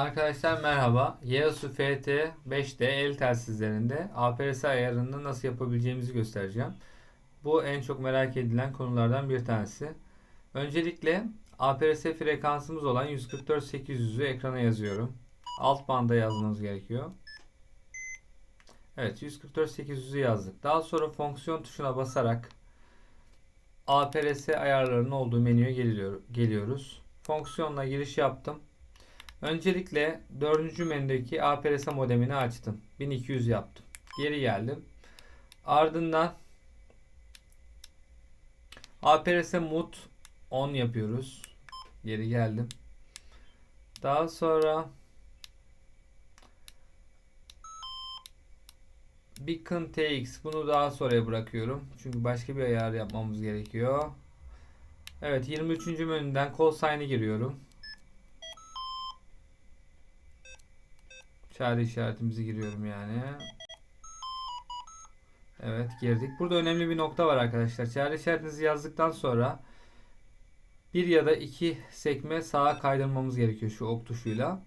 Arkadaşlar merhaba. Yaesu FT 5D el telsizlerinde APRS ayarını nasıl yapabileceğimizi göstereceğim. Bu en çok merak edilen konulardan bir tanesi. Öncelikle APRS frekansımız olan 144.800'ü ekrana yazıyorum. Alt banda yazmanız gerekiyor. Evet 144.800'ü yazdık. Daha sonra fonksiyon tuşuna basarak APRS ayarlarının olduğu menüye geliyor, geliyoruz. Fonksiyonla giriş yaptım. Öncelikle 4. menüdeki APRS modemini açtım. 1200 yaptım. Geri geldim. Ardından APRS Mut 10 yapıyoruz. Geri geldim. Daha sonra Beacon TX bunu daha sonraya bırakıyorum. Çünkü başka bir ayar yapmamız gerekiyor. Evet 23. menüden call sign'ı giriyorum. Çağrı işaretimizi giriyorum yani. Evet girdik. Burada önemli bir nokta var arkadaşlar. Çağrı işaretinizi yazdıktan sonra bir ya da iki sekme sağa kaydırmamız gerekiyor şu ok tuşuyla.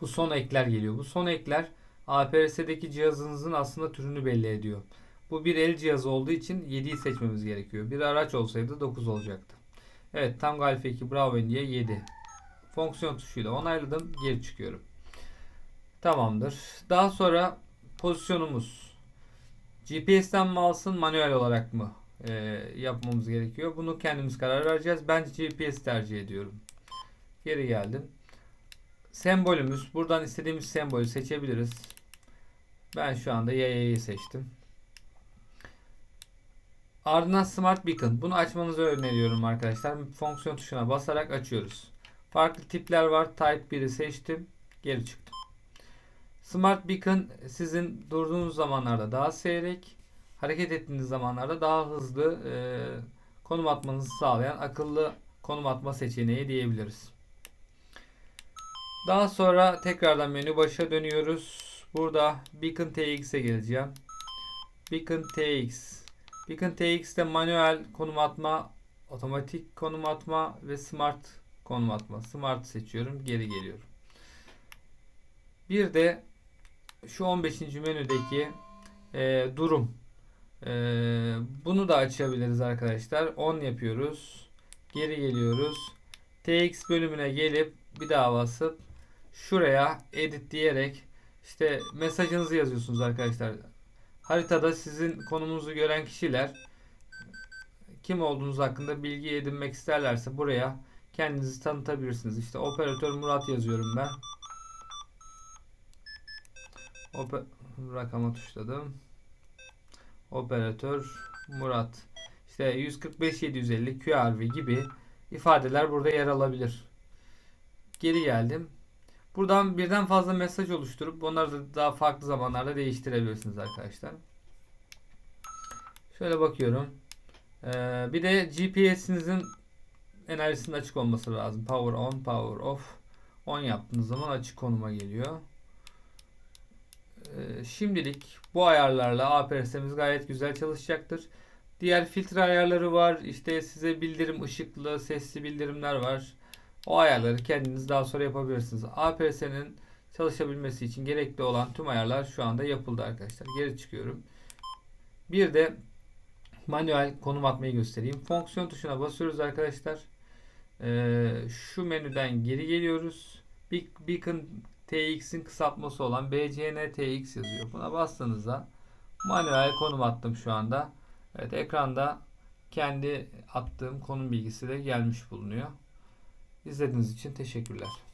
Bu son ekler geliyor. Bu son ekler APRS'deki cihazınızın aslında türünü belli ediyor. Bu bir el cihazı olduğu için 7'yi seçmemiz gerekiyor. Bir araç olsaydı 9 olacaktı. Evet tam Alfa 2 Bravo diye 7. Fonksiyon tuşuyla onayladım. Geri çıkıyorum. Tamamdır. Daha sonra pozisyonumuz. GPS'ten mi alsın manuel olarak mı e, yapmamız gerekiyor? Bunu kendimiz karar vereceğiz. Ben GPS tercih ediyorum. Geri geldim. Sembolümüz. Buradan istediğimiz sembolü seçebiliriz. Ben şu anda yayayı seçtim. Ardından Smart Beacon. Bunu açmanızı öneriyorum arkadaşlar. Fonksiyon tuşuna basarak açıyoruz. Farklı tipler var. Type 1'i seçtim. Geri çıktım. Smart Beacon sizin durduğunuz zamanlarda daha seyrek, hareket ettiğiniz zamanlarda daha hızlı e, konum atmanızı sağlayan akıllı konum atma seçeneği diyebiliriz. Daha sonra tekrardan menü başa dönüyoruz. Burada Beacon TX'e geleceğim. Beacon TX. Beacon TX'te manuel konum atma, otomatik konum atma ve smart konum atma. Smart seçiyorum. Geri geliyorum. Bir de şu 15. menüdeki e, durum. E, bunu da açabiliriz arkadaşlar. 10 yapıyoruz. Geri geliyoruz. TX bölümüne gelip bir daha basıp şuraya edit diyerek işte mesajınızı yazıyorsunuz arkadaşlar. Haritada sizin konumunuzu gören kişiler kim olduğunuz hakkında bilgi edinmek isterlerse buraya kendinizi tanıtabilirsiniz. İşte operatör Murat yazıyorum ben. Oper rakama tuşladım. Operatör Murat. İşte 145 750 QRV gibi ifadeler burada yer alabilir. Geri geldim. Buradan birden fazla mesaj oluşturup onları da daha farklı zamanlarda değiştirebilirsiniz arkadaşlar. Şöyle bakıyorum. Ee, bir de GPS'inizin enerjisinin açık olması lazım. Power on, power off. On yaptığınız zaman açık konuma geliyor. Ee, şimdilik bu ayarlarla APRS'imiz gayet güzel çalışacaktır. Diğer filtre ayarları var. İşte size bildirim ışıklı, sesli bildirimler var. O ayarları kendiniz daha sonra yapabilirsiniz. APRS'nin çalışabilmesi için gerekli olan tüm ayarlar şu anda yapıldı arkadaşlar. Geri çıkıyorum. Bir de manuel konum atmayı göstereyim. Fonksiyon tuşuna basıyoruz arkadaşlar. Ee, şu menüden geri geliyoruz. Beacon TX'in kısaltması olan BCN TX yazıyor. Buna bastığınızda manuel konum attım şu anda. Evet ekranda kendi attığım konum bilgisi de gelmiş bulunuyor. İzlediğiniz için teşekkürler.